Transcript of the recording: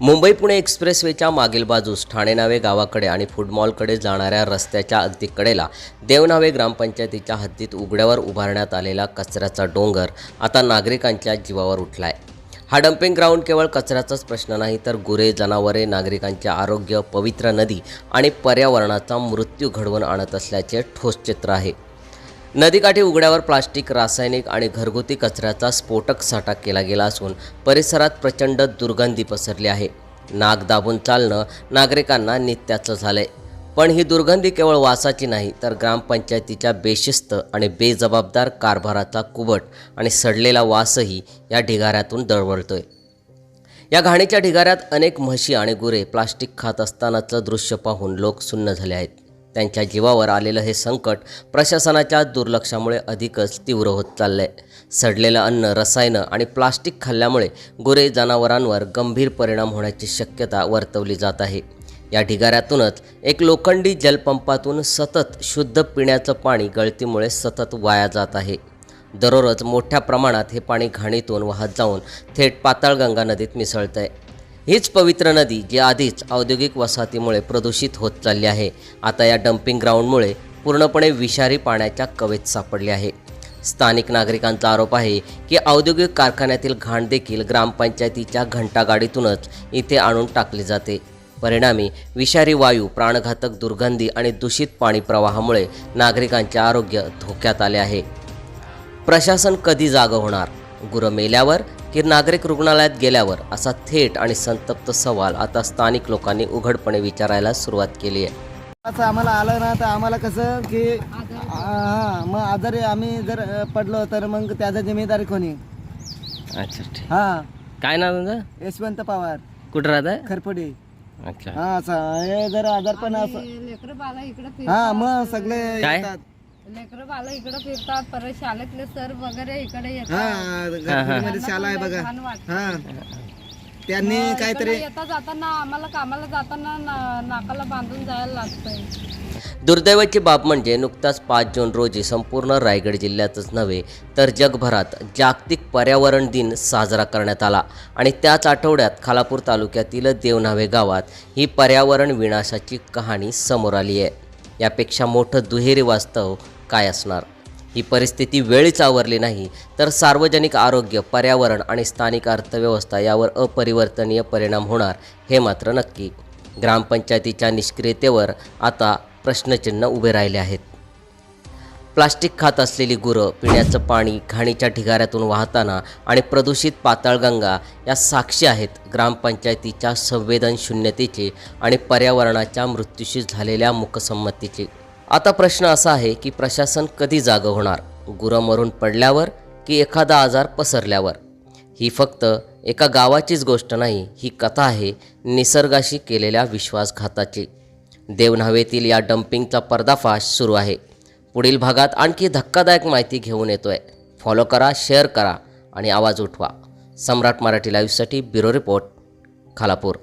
मुंबई पुणे एक्सप्रेसवेच्या मागील बाजूस ठाणेनावे गावाकडे आणि फुटमॉलकडे जाणाऱ्या रस्त्याच्या अगदी कडेला देवनावे ग्रामपंचायतीच्या हद्दीत उघड्यावर उभारण्यात आलेला कचऱ्याचा डोंगर आता नागरिकांच्या जीवावर उठला आहे हा डम्पिंग ग्राउंड केवळ कचऱ्याचाच प्रश्न नाही तर गुरे जनावरे नागरिकांचे आरोग्य पवित्र नदी आणि पर्यावरणाचा मृत्यू घडवून आणत असल्याचे ठोस चित्र आहे. नदीकाठी उघड्यावर प्लास्टिक रासायनिक आणि घरगुती कचऱ्याचा स्फोटक साठा केला गेला असून परिसरात प्रचंड दुर्गंधी पसरली आहे. नाक दाबून चालणं नागरिकांना नित्याचं झालंय. पण ही दुर्गंधी केवळ वासाची नाही तर ग्रामपंचायतीच्या बेशिस्त आणि बेजबाबदार कारभाराचा कुबट आणि सडलेला वासही या ढिगाऱ्यातून दळवळतोय. या घाणीच्या ढिगाऱ्यात अनेक म्हशी आणि गुरे प्लास्टिक खात असतानाचं दृश्य पाहून लोक सुन्न झाले आहेत. त्यांच्या जीवावर आलेलं हे संकट प्रशासनाच्या दुर्लक्षामुळे अधिकच तीव्र होत चाललंय. सडलेलं अन्न रसायनं आणि प्लास्टिक खाल्ल्यामुळे गुरे जनावरांवर गंभीर परिणाम होण्याची शक्यता वर्तवली जात आहे. या ढिगाऱ्यातूनच एक लोखंडी जलपंपातून सतत शुद्ध पिण्याचं पाणी गळतीमुळे सतत वाया जात आहे. दररोज मोठ्या प्रमाणात हे पाणी घाणीतून वाहत जाऊन थेट पाताळगंगा नदीत मिसळतं आहे हीच पवित्र नदी जी आधीच औद्योगिक वसाहतीमुळे प्रदूषित होत चालली आहे. आता या डम्पिंग ग्राउंडमुळे पूर्णपणे विषारी पाण्याच्या कवेत सापडली आहे. स्थानिक नागरिकांचा आरोप आहे की औद्योगिक कारखान्यातील घाण देखील ग्रामपंचायतीच्या घंटागाडीतूनच इथे आणून टाकली जाते. परिणामी विषारी वायू प्राणघातक दुर्गंधी आणि दूषित पाणी प्रवाहामुळे नागरिकांचे आरोग्य धोक्यात आले आहे. प्रशासन कधी जागं होणार? गुरं मेल्यावर की नागरिक रुग्णालयात गेल्यावर असा थेट आणि संतप्त सवाल आता स्थानिक लोकांनी उघडपणे विचारायला सुरुवात केली आहे. असं आम्हाला आलं ना तर आम्हाला कसं की हां मग आजारी आम्ही जर पडलो तर मग त्याचा जिम्मेदारी कोणी? अच्छा हां. काय नाव तुमचं? यशवंत पवार. कुठं राहत आहे? खरपडी. अच्छा. हां असं हे जर आजार पण असं इकडं हां मग सगळे काय? येतात. लेकरं बाला इकडं फिरतात परत शाळेतले सर वगैरे इकडे येतात. हां गणपतीमध्ये शाळा आहे बघा. छान वाटतं. हां. त्यांनी काहीतरी इकडं येता जाताना आम्हाला कामाला जाताना ना- नाकाला बांधून जायला लागतंय. दुर्दैवाची बाब म्हणजे नुकताच पाच जून रोजी संपूर्ण रायगड जिल्ह्यातच नव्हे तर जगभरात जागतिक पर्यावरण दिन साजरा करण्यात आला. आणि त्याच आठवड्यात खालापूर तालुक्यातील देवनावे गावात ही पर्यावरण विनाशाची कहाणी समोर आली आहे. यापेक्षा मोठं दुहेरी वास्तव काय असणार? ही परिस्थिती वेळीच आवरली नाही तर सार्वजनिक आरोग्य पर्यावरण आणि स्थानिक अर्थव्यवस्था यावर अपरिवर्तनीय परिणाम होणार हे मात्र नक्की. ग्रामपंचायतीच्या निष्क्रियतेवर आता प्रश्नचिन्ह उभे राहिले आहेत. प्लास्टिक खात असलेली गुरं पिण्याचं पाणी घाणीच्या ढिगाऱ्यातून वाहताना आणि प्रदूषित पाताळगंगा या साक्षी आहेत ग्रामपंचायतीच्या संवेदनशून्यतेचे आणि पर्यावरणाच्या मृत्यूशी झालेल्या मुखसंमतीचे आता प्रश्न असा आहे की प्रशासन कधी जागं होणार? गुरं मरून पडल्यावर की एखादा आजार पसरल्यावर? ही फक्त एका गावाचीच गोष्ट नाही ही कथा आहे निसर्गाशी केलेल्या विश्वासघाताची. देवन्हावेतील या डम्पिंगचा पर्दाफाश सुरू आहे. पुढील भागात आणखी धक्कादायक माहिती घेऊन येतोय. फॉलो करा शेअर करा आणि आवाज उठवा. सम्राट मराठी लाईव्हसाठी ब्युरो रिपोर्ट खालापूर.